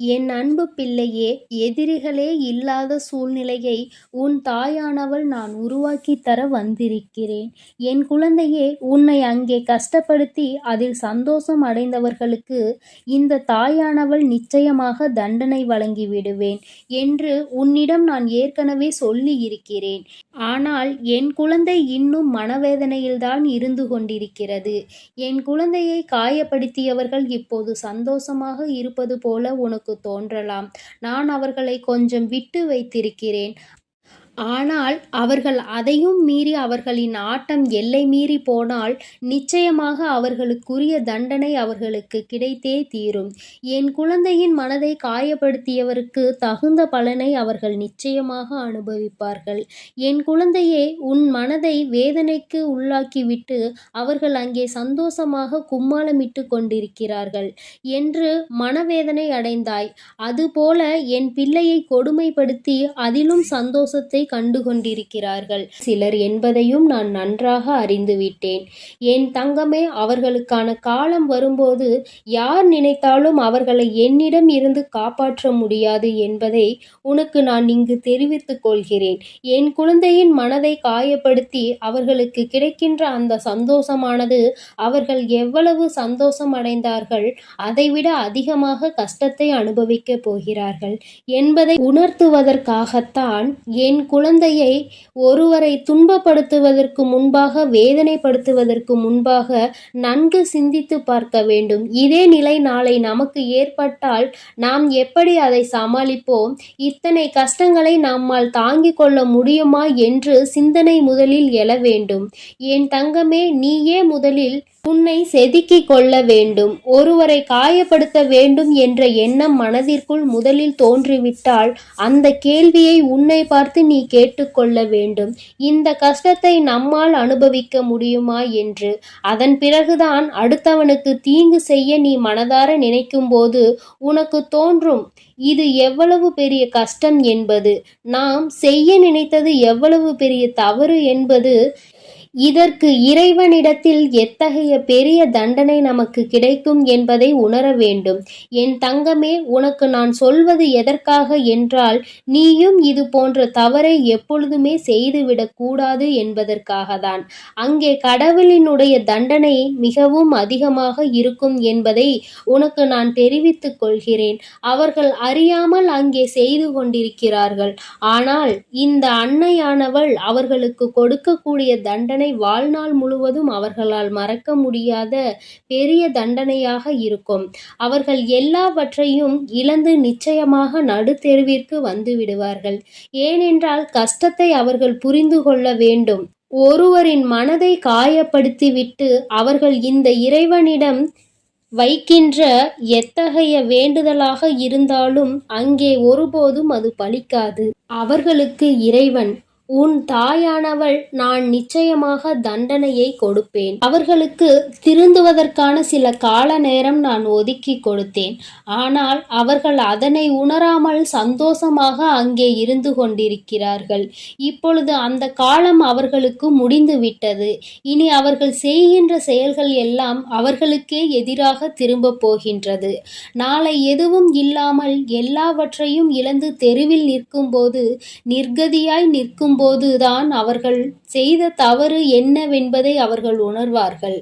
என் அன்பு பிள்ளையே எதிரிகளே இல்லாத சூழ்நிலையை உன் தாயானவள் நான் உருவாக்கி தர வந்திருக்கிறேன். என் குழந்தையே உன்னை அங்கே கஷ்டப்படுத்தி அதில் சந்தோஷம் அடைந்தவர்களுக்கு இந்த தாயானவள் நிச்சயமாக தண்டனை வழங்கி விடுவேன் என்று உன்னிடம் நான் ஏற்கனவே சொல்லி இருக்கிறேன். ஆனால் என் குழந்தை இன்னும் மனவேதனையில்தான் இருந்து கொண்டிருக்கிறது. என் குழந்தையை காயப்படுத்தியவர்கள் இப்போது சந்தோஷமாக இருப்பது போல உனக்கு தோன்றலாம். நான் அவர்களை கொஞ்சம் விட்டு வைத்திருக்கிறேன். ஆனால் அவர்கள் அதையும் மீறி அவர்களின் ஆட்டம் எல்லை மீறி போனால் நிச்சயமாக அவர்களுக்குரிய தண்டனை அவர்களுக்கு கிடைத்தே தீரும். என் குழந்தையின் மனதை காயப்படுத்தியவருக்கு தகுந்த பலனை அவர்கள் நிச்சயமாக அனுபவிப்பார்கள். என் குழந்தையே உன் மனதை வேதனைக்கு உள்ளாக்கிவிட்டு அவர்கள் அங்கே சந்தோஷமாக கும்மாளமிட்டு கொண்டிருக்கிறார்கள் என்று மனவேதனை அடைந்தாய். அதுபோல என் பிள்ளையை கொடுமைப்படுத்தி அதிலும் சந்தோஷத்தை கண்டு கொண்டிருக்கிறார்கள் சிலர் என்பதையும் நான் நன்றாக அறிந்துவிட்டேன். என் தங்கமே அவர்களுக்கான காலம் வரும்போது யார் நினைத்தாலும் அவர்களை என்னிடம் இருந்து காப்பாற்ற முடியாது என்பதை உனக்கு நான் இங்கு தெரிவித்துக் கொள்கிறேன். என் குழந்தையின் மனதை காயப்படுத்தி அவர்களுக்கு கிடைக்கின்ற அந்த சந்தோஷமானது அவர்கள் எவ்வளவு சந்தோஷம் அடைந்தார்கள் அதைவிட அதிகமாக கஷ்டத்தை அனுபவிக்கப் போகிறார்கள் என்பதை உணர்த்துவதற்காகத்தான் என் குழந்தையை ஒருவரை துன்பப்படுத்துவதற்கு முன்பாக வேதனைப்படுத்துவதற்கு முன்பாக நன்கு சிந்தித்து பார்க்க வேண்டும். இதே நிலை நாளை நமக்கு ஏற்பட்டால் நாம் எப்படி அதை சமாளிப்போம்? இத்தனை கஷ்டங்களை நம்மால் தாங்கிக் கொள்ள முடியுமா என்று சிந்தனை முதலில் எழ வேண்டும். என் தங்கமே நீயே முதலில் உன்னை செதுக்கிக் கொள்ள வேண்டும் ஒருவரை காயப்படுத்த வேண்டும் என்ற எண்ணம் மனதிற்குள் முதலில் தோன்றிவிட்டால் அந்த கேள்வியை உன்னை பார்த்து நீ கேட்டுக்கொள்ள வேண்டும். இந்த கஷ்டத்தை நம்மால் அனுபவிக்க முடியுமா என்று. அதன் பிறகுதான் அடுத்தவனுக்கு தீங்கு செய்ய நீ மனதார நினைக்கும்போது உனக்கு தோன்றும் இது எவ்வளவு பெரிய கஷ்டம் என்பது. நாம் செய்ய நினைத்தது எவ்வளவு பெரிய தவறு என்பது இதற்கு இறைவனிடத்தில் எத்தகைய பெரிய தண்டனை நமக்கு கிடைக்கும் என்பதை உணர வேண்டும். என் தங்கமே உனக்கு நான் சொல்வது எதற்காக என்றால் நீயும் இது போன்ற தவறை எப்பொழுதுமே செய்துவிடக் கூடாது என்பதற்காக தான் அங்கே கடவுளினுடைய தண்டனை மிகவும் அதிகமாக இருக்கும் என்பதை உனக்கு நான் தெரிவித்துக் கொள்கிறேன். அவர்கள் அறியாமல் அங்கே செய்து கொண்டிருக்கிறார்கள். ஆனால் இந்த அன்னையானவள் அவர்களுக்கு கொடுக்கக்கூடிய தண்டனை வாழ்நாள் முழுவதும் அவர்களால் மறக்க முடியாத பெரிய தண்டனையாக இருக்கும். அவர்கள் எல்லாவற்றையும் இழந்து நிச்சயமாக நடுத்தெருவிற்கு வந்து விடுவார்கள். ஏனென்றால் கஷ்டத்தை அவர்கள் புரிந்து கொள்ள வேண்டும். ஒருவரின் மனதை காயப்படுத்திவிட்டு அவர்கள் இந்த இறைவனிடம் வைக்கின்ற எத்தகைய வேண்டுதலாக இருந்தாலும் அங்கே ஒருபோதும் அது பலிக்காது. அவர்களுக்கு இறைவன் உன் தாயானவள் நான் நிச்சயமாக தண்டனையை கொடுப்பேன். அவர்களுக்கு திருந்துவதற்கான சில கால நேரம் நான் ஒதுக்கி கொடுத்தேன். ஆனால் அவர்கள் அதனை உணராமல் சந்தோஷமாக அங்கே இருந்து கொண்டிருக்கிறார்கள். இப்பொழுது அந்த காலம் அவர்களுக்கு முடிந்து விட்டது இனி அவர்கள் செய்கின்ற செயல்கள் எல்லாம் அவர்களுக்கே எதிராக திரும்ப போகின்றது. நாளை எதுவும் இல்லாமல் எல்லாவற்றையும் இழந்து தெருவில் நிற்கும்போது நிர்கதியாய் நிற்கும் போதுதான் அவர்கள் செய்த தவறு என்னவென்பதை அவர்கள் உணர்வார்கள்.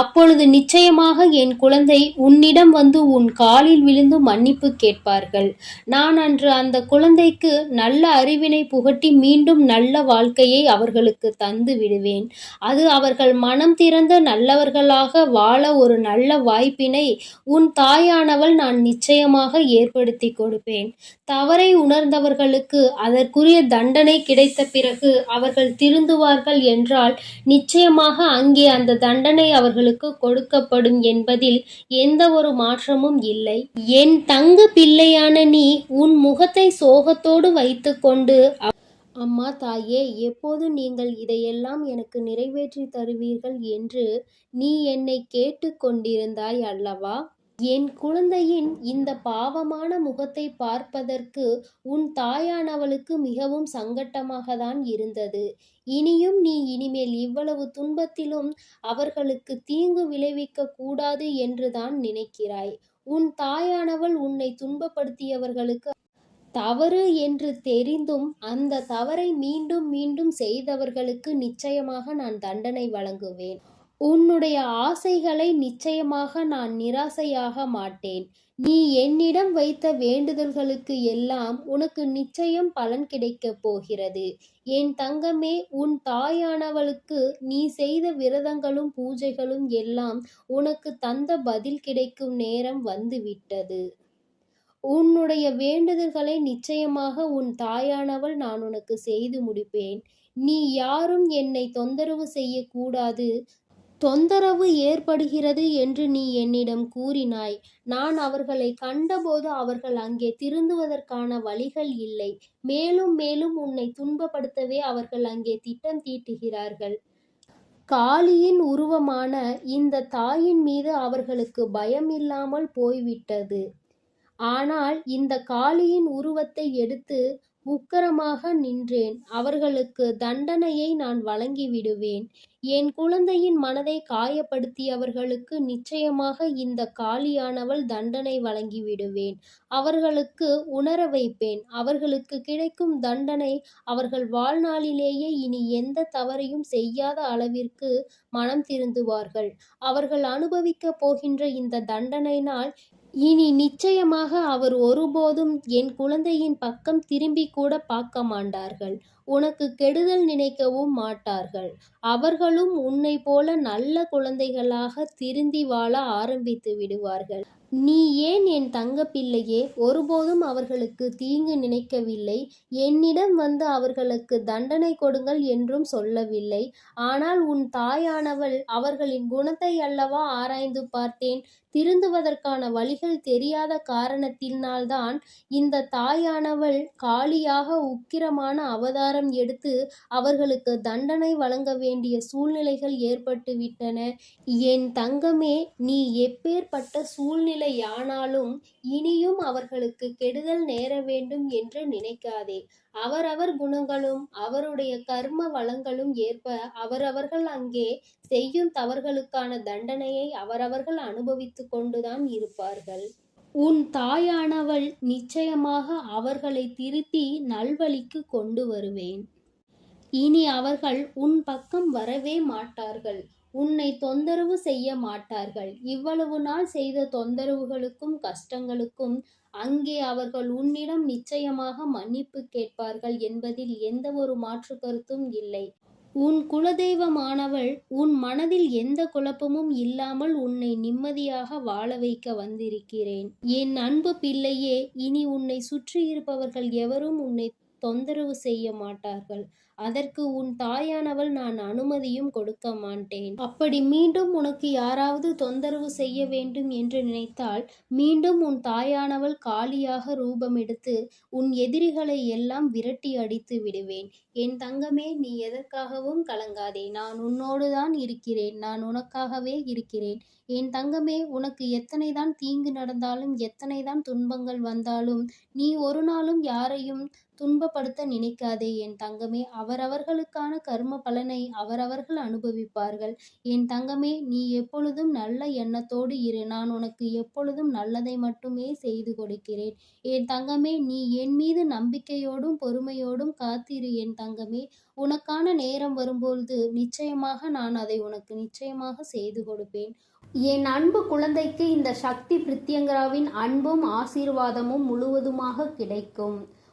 அப்பொழுது நிச்சயமாக என் குழந்தை உன்னிடம் வந்து உன் காலில் விழுந்து மன்னிப்பு கேட்பார்கள். நான் அன்று அந்த குழந்தைக்கு நல்ல அறிவினை புகட்டி மீண்டும் நல்ல வாழ்க்கையை அவர்களுக்கு தந்து விடுவேன். அது அவர்கள் மனம் திறந்த நல்லவர்களாக வாழ ஒரு நல்ல வாய்ப்பினை உன் தாயானவள் நான் நிச்சயமாக ஏற்படுத்தி கொடுப்பேன். தவறை உணர்ந்தவர்களுக்கு அதற்குரிய தண்டனை கிடைத்த பிறகு அவர்கள் திருந்துவார்கள் என்றால் நிச்சயமாக அங்கே அந்த தண்டனை அவர்களுக்கு கொடுக்கப்படும் என்பதில் எந்த ஒரு மாற்றமும் இல்லை. என் தங்க பிள்ளையான நீ உன் முகத்தை சோகத்தோடு வைத்துக்கொண்டு அம்மா தாயே எப்போது நீங்கள் இதையெல்லாம் எனக்கு நிறைவேற்றி தருவீர்கள் என்று நீ என்னை கேட்டு கொண்டிருந்தாய் அல்லவா? என் குழந்தையின் இந்த பாவமான முகத்தை பார்ப்பதற்கு உன் தாயானவளுக்கு மிகவும் சங்கட்டமாகத்தான் இருந்தது. இனியும் நீ இனிமேல் இவ்வளவு துன்பத்திலும் அவர்களுக்கு தீங்கு விளைவிக்க கூடாது என்றுதான் நினைக்கிறாய். உன் தாயானவள் உன்னை துன்பப்படுத்தியவர்களுக்கு தவறு என்று தெரிந்தும் அந்த தவறை மீண்டும் மீண்டும் செய்தவர்களுக்கு நிச்சயமாக நான் தண்டனை வழங்குவேன். உன்னுடைய ஆசைகளை நிச்சயமாக நான் நிராசையாக மாட்டேன். நீ என்னிடம் வைத்த வேண்டுதல்களுக்கு எல்லாம் உனக்கு நிச்சயம் பலன் கிடைக்கப் போகிறது. என் தங்கமே உன் தாயானவளுக்கு நீ செய்த விரதங்களும் பூஜைகளும் எல்லாம் உனக்கு தந்த பதில் கிடைக்கும் நேரம் வந்துவிட்டது. உன்னுடைய வேண்டுதல்களை நிச்சயமாக உன் தாயானவள் நான் உனக்கு செய்து முடிப்பேன். நீ யாரும் என்னை தொந்தரவு செய்யக்கூடாது. தொந்தரவு ஏற்படுகிறது என்று நீ என்னிடம் கூறினாய். நான் அவர்களை கண்டபோது அவர்கள் அங்கே திருந்துவதற்கான வழிகள் இல்லை. மேலும் மேலும் உன்னை துன்பப்படுத்தவே அவர்கள் அங்கே திட்டம் தீட்டுகிறார்கள். காளியின் உருவமான இந்த தாயின் மீது அவர்களுக்கு பயம் இல்லாமல் போய்விட்டது. ஆனால் இந்த காளியின் உருவத்தை எடுத்து உக்கரமாக நின்றேன். அவர்களுக்கு தண்டனையை நான் வழங்கி விடுவேன் என் குழந்தையின் மனதை காயப்படுத்தியவர்களுக்கு நிச்சயமாக இந்த காளியானவள் தண்டனை வழங்கி விடுவேன் அவர்களுக்கு உணர வைப்பேன். அவர்களுக்கு கிடைக்கும் தண்டனை அவர்கள் வாழ்நாளிலேயே இனி எந்த தவறையும் செய்யாத அளவிற்கு மனம் திருந்துவார்கள். அவர்கள் அனுபவிக்கப் போகின்ற இந்த தண்டனையினால் இனி நிச்சயமாக அவர் ஒருபோதும் என் குழந்தையின் பக்கம் திரும்பி கூட பார்க்க மாட்டார்கள். உனக்கு கெடுதல் நினைக்கவும் மாட்டார்கள். அவர்களும் உன்னை போல நல்ல குழந்தைகளாக திருந்தி வாழ ஆரம்பித்து விடுவார்கள். நீ ஏன் என் தங்க பிள்ளையே ஒருபோதும் அவர்களுக்கு தீங்கு நினைக்கவில்லை. என்னிடம் வந்து அவர்களுக்கு தண்டனை கொடுங்கள் என்றும் சொல்லவில்லை. ஆனால் உன் தாயானவள் அவர்களின் குணத்தை அல்லவா ஆராய்ந்து பார்த்தேன். திருந்துவதற்கான வழிகள் தெரியாத காரணத்தினால்தான் இந்த தாயானவள் காலியாக உக்கிரமான அவதாரம் எடுத்து அவர்களுக்கு தண்டனை வழங்க வேண்டிய சூழ்நிலைகள் ஏற்பட்டுவிட்டன என் தங்கமே நீ எப்பேற்பட்ட சூழ்நிலையானாலும் இனியும் அவர்களுக்கு கெடுதல் நேர வேண்டும் என்று நினைக்காதே. அவரவர் குணங்களும் அவருடைய கர்ம வளங்களும் ஏற்ப அவரவர்கள் அங்கே செய்யும் தவறுகளுக்கான தண்டனையை அவரவர்கள் அனுபவித்து கொண்டுதான் இருப்பார்கள். உன் தாயானவள் நிச்சயமாக அவர்களை திருத்தி நல்வழிக்கு கொண்டு வருவேன். இனி அவர்கள் உன் பக்கம் வரவே மாட்டார்கள். உன்னை தொந்தரவு செய்ய மாட்டார்கள். இவ்வளவு நாள் செய்த தொந்தரவுகளுக்கும் கஷ்டங்களுக்கும் அங்கே அவர்கள் உன்னிடம் நிச்சயமாக மன்னிப்பு கேட்பார்கள் என்பதில் எந்த ஒரு மாற்று கருத்தும் இல்லை. உன் குலதெய்வமானவள் உன் மனதில் எந்த குழப்பமும் இல்லாமல் உன்னை நிம்மதியாக வாழ வைக்க வந்திருக்கிறேன். என் அன்பு பிள்ளையே இனி உன்னை சுற்றி இருப்பவர்கள் எவரும் உன்னை தொந்தரவு செய்ய மாட்டார்கள். அதற்கு உன் தாயானவள் நான் அனுமதியும் கொடுக்க மாட்டேன். அப்படி மீண்டும் உனக்கு யாராவது தொந்தரவு செய்ய வேண்டும் என்று நினைத்தால் மீண்டும் உன் தாயானவள் காலியாக ரூபம் எடுத்து உன் எதிரிகளை எல்லாம் விரட்டி அடித்து விடுவேன். என் தங்கமே நீ எதற்காகவும் கலங்காதே. நான் உன்னோடு தான் இருக்கிறேன். நான் உனக்காகவே இருக்கிறேன். என் தங்கமே உனக்கு எத்தனை தான் தீங்கு நடந்தாலும் எத்தனை தான் துன்பங்கள் வந்தாலும் நீ ஒரு நாளும் யாரையும் துன்பப்படுத்த நினைக்காதே என் தங்கமே. அவரவர்களுக்கான கர்ம பலனை அவரவர்கள் அனுபவிப்பார்கள். என் தங்கமே நீ எப்பொழுதும் நல்ல எண்ணத்தோடு இரு. நான் உனக்கு எப்பொழுதும் நல்லதை மட்டுமே செய்து கொடுக்கிறேன். என் தங்கமே நீ என் மீது நம்பிக்கையோடும் பொறுமையோடும் காத்திரு என் தங்கமே. உனக்கான நேரம் வரும்பொழுது நிச்சயமாக நான் அதை உனக்கு நிச்சயமாக செய்து கொடுப்பேன். என் அன்பு குழந்தைக்கு இந்த சக்தி பிரித்யங்கராவின் அன்பும் ஆசீர்வாதமும் முழுவதுமாக கிடைக்கும்.